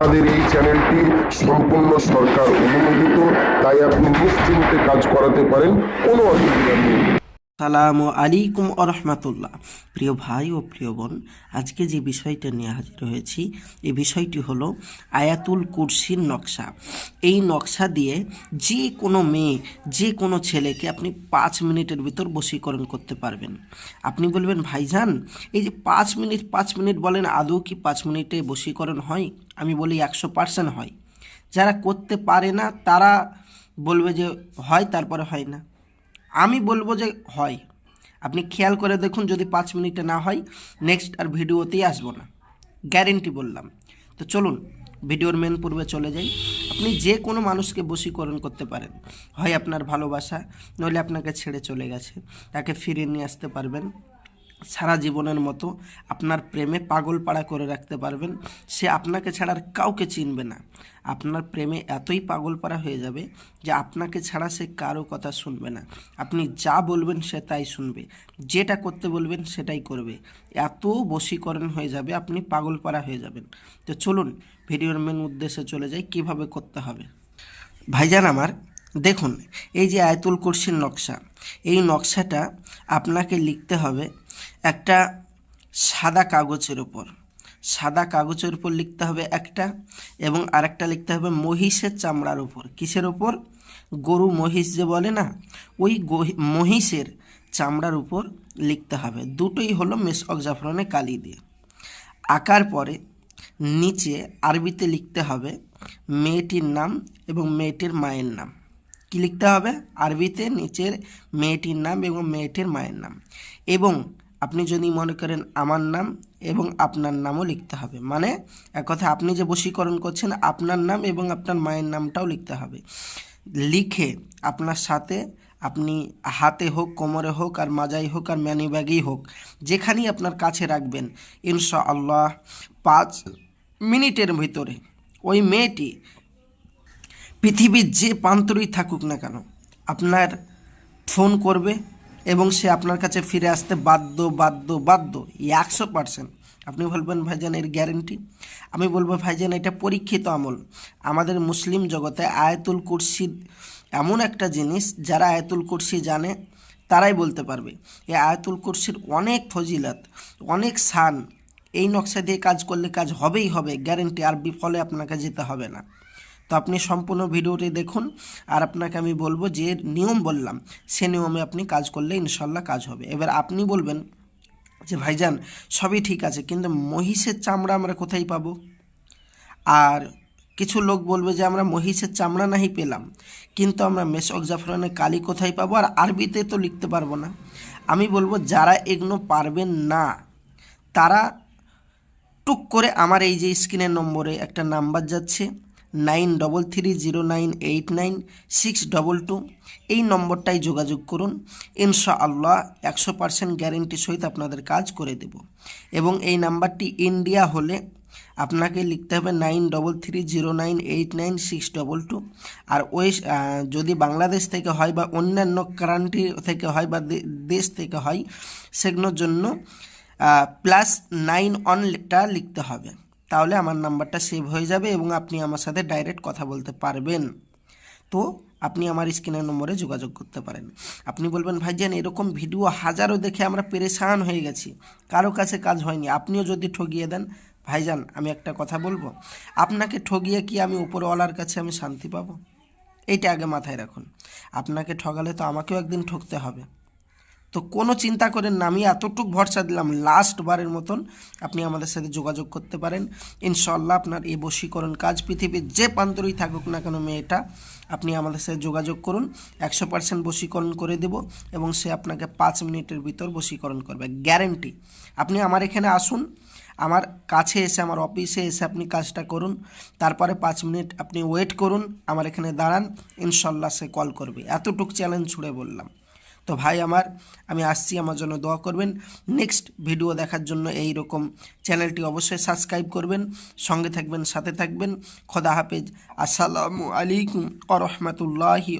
আমাদের এই চ্যানেলটি সম্পূর্ণ সরকার অনুমোদিত, তাই আপনি নিশ্চিন্তে কাজ করাতে পারেন, কোনো অসুবিধা নেই। সালামু আলাইকুম আরহামাতুল্লাহ প্রিয় ভাই ও প্রিয় বোন, আজকে যে বিষয়টা নিয়ে হাজির হয়েছি, এই বিষয়টি হলো আয়াতুল কুরসির নকশা। এই নকশা দিয়ে যে কোনো মেয়ে, যে কোনো ছেলেকে আপনি পাঁচ মিনিটের ভিতর বশীকরণ করতে পারবেন। আপনি বলবেন, ভাইজান, এই যে পাঁচ মিনিট পাঁচ মিনিট বলেন, আদৌ কি পাঁচ মিনিটে বশীকরণ হয়? আমি বলি, একশো পার্সেন্ট হয়। যারা করতে পারে না, তারা বলবে যে, হয়, তারপরে হয় না। আমি বলব যে হয়। আপনি খেয়াল করে দেখুন যদি পাঁচ মিনিটে না হয় নেক্সট আর ভিডিওতেই আসব না। গ্যারেন্টি বললাম। তো চলুন, ভিডিওর মেন পূর্বে চলে যাই। আপনি যে কোনো মানুষকে বশীকরণ করতে পারেন। হয় আপনার ভালোবাসা, নইলে আপনাকে ছেড়ে চলে গেছে। তাকে ফিরিয়ে নিয়ে আসতে পারবেন। সারা জীবনের মতো আপনার প্রেমে পাগল পাড়া করে রাখতে পারবেন। সে আপনাকে ছাড়া আর কাউকে চিনবে না। আপনার প্রেমে এতই পাগল পাড়া হয়ে যাবে যে আপনাকে ছাড়া সে কারও কথা শুনবে না। আপনি যা বলবেন সে তাই শুনবে। যেটা করতে বলবেন সেটাই করবে। এত বশীকরণ হয়ে যাবে, আপনি পাগল পাড়া হয়ে যাবেন। তো চলুন, ভিডিওর মেন উদ্দেশ্যে চলে যাই, কীভাবে করতে হবে। ভাইজান আমার দেখুন, এই যে আয়তুল কুরসির নকশা, এই নকশাটা আপনাকে লিখতে হবে একটা সাদা কাগজের ওপর সাদা কাগজের উপর লিখতে হবে একটা এবং আরেকটা লিখতে হবে মহিষের চামড়ার উপর। কিসের ওপর গরু মহিষ যে বলে না, ওই মহিষের চামড়ার উপর লিখতে হবে। দুটোই হলো মেসকক জাফরানে কালি দিয়ে। আঁকার পরে নিচে আরবিতে লিখতে হবে মেয়েটির নাম এবং মেয়েটির মায়ের নাম। কি লিখতে হবে? আরবিতে নিচের মেয়েটির নাম এবং মেয়েটির মায়ের নাম। এবং আপনি যদি মনে করেন আমার নাম এবং আপনার নামও লিখতে হবে। মানে এক কথা, আপনি যে বশীকরণ করছেন, আপনার নাম এবং আপনার মায়ের নামটাও লিখতে হবে। লিখে আপনার সাথে আপনি হাতে হোক, কোমরে হোক, আর মাজাই হোক, আর ম্যানি ব্যাগেই হোক, যেখানেই আপনার কাছে রাখবেন ইনশা আল্লাহ পাঁচ মিনিটের ভিতরে ওই মেয়েটি পৃথিবীর যে প্রান্তরেই থাকুক না কেন, আপনার ফোন করবে এবং সে আপনার কাছে ফিরে আসতে বাধ্য বাধ্য বাধ্য, একশো পার্সেন্ট আপনি বলবেন, ভাইজান, এর গ্যারেন্টি আমি বলব, ভাইজান, এটা পরীক্ষিত আমল। আমাদের মুসলিম জগতে আয়াতুল কুরসি এমন একটা জিনিস, যারা আয়াতুল কুরসি জানে, তারাই বলতে পারবে। এই আয়াতুল কুরসির অনেক ফজিলত, অনেক শান। এই নকশা দিয়ে কাজ করলে কাজ হবেই হবে গ্যারেন্টি আর বিফলে আপনাকে যেতে হবে না। তো আপনি সম্পূর্ণ ভিডিওটি দেখুন, আর আপনাকে আমি বলব যে নিয়ম বললাম, সে নিয়মে আপনি কাজ করলে ইনশাল্লাহ কাজ হবে। এবার আপনি বলবেন যে, ভাইজান, সবই ঠিক আছে, কিন্তু মহিষের চামড়া আমরা কোথায় পাবো? আর কিছু লোক বলবে যে, আমরা মহিষের চামড়া নাহি পেলাম, কিন্তু আমরা মেশক জাফরানের কালি কোথায় পাবো, আর আরবিতে তো লিখতে পারব না। আমি বলব, যারা এগুলো পারবেন না, তারা টুক করে আমার এই যে স্ক্রিনের নম্বরে একটা নাম্বার যাচ্ছে nine double three zero nine eight nine six double two এই নম্বরটাই যোগাযোগ করুন। ইনশা আল্লাহ একশো পার্সেন্ট গ্যারেন্টি সহিত আপনাদের কাজ করে দেব। এবং এই নাম্বারটি ইন্ডিয়া হলে আপনাকে লিখতে হবে nine double three zero nine eight nine six double two. আর আহ, যদি বাংলাদেশ থেকে হয় বা অন্যান্য কান্ট্রি থেকে হয় বা দেশ থেকে হয় সেগুলোর জন্য প্লাস নাইন অনটা লিখতে হবে। তাহলে আমার নাম্বারটা সেভ হয়ে যাবে এবং আপনি আমার সাথে ডাইরেক্ট কথা বলতে পারবেন। তো আপনি আমার স্ক্রিনের নম্বরে যোগাযোগ করতে পারেন। আপনি বলবেন, ভাইজান, এরকম ভিডিও হাজারো দেখে আমরা পেরেশান হয়ে গেছি। কারও কাছে কাজ হয়নি। আপনিও যদি ঠগিয়ে দেন, ভাইজান, আমি একটা কথা বলব। আপনাকে ঠগিয়ে কি আমি উপরওয়ালার কাছে আমি শান্তি পাবো? এইটা আগে মাথায় রাখুন। আপনাকে ঠগালে তো আমাকেও একদিন ঠকতে হবে। তো কোনো চিন্তা করেন না, আমি এতটুকু ভরসা দিলাম লাস্ট বারের মতন আপনি আমাদের সাথে যোগাযোগ করতে পারেন। ইনশাল্লাহ আপনার এই বশীকরণ কাজ পৃথিবীর যে প্রান্তরেই থাকুক না কেন মেয়েটা, আপনি আমাদের সাথে যোগাযোগ করুন। একশো পার্সেন্ট বশীকরণ করে দেব এবং সে আপনাকে পাঁচ মিনিটের ভিতর বশীকরণ করবে গ্যারেন্টি আপনি আমার এখানে আসুন, আমার কাছে এসে, আমার অফিসে এসে আপনি কাজটা করুন, তারপরে পাঁচ মিনিট আপনি ওয়েট করুন, আমার এখানে দাঁড়ান ইনশাল্লাহ সে কল করবে। এতটুক চ্যালেঞ্জ ছুড়ে বললাম। তো ভাই আমার, আমি আসছি, আমার জন্য দোয়া করবেন। নেক্সট ভিডিও দেখার জন্য এই রকম চ্যানেলটি অবশ্যই সাবস্ক্রাইব করবেন, সঙ্গে থাকবেন, সাথে থাকবেন। খোদা হাফেজ। আসসালামু আলাইকুম আ রহমতুল্লাহি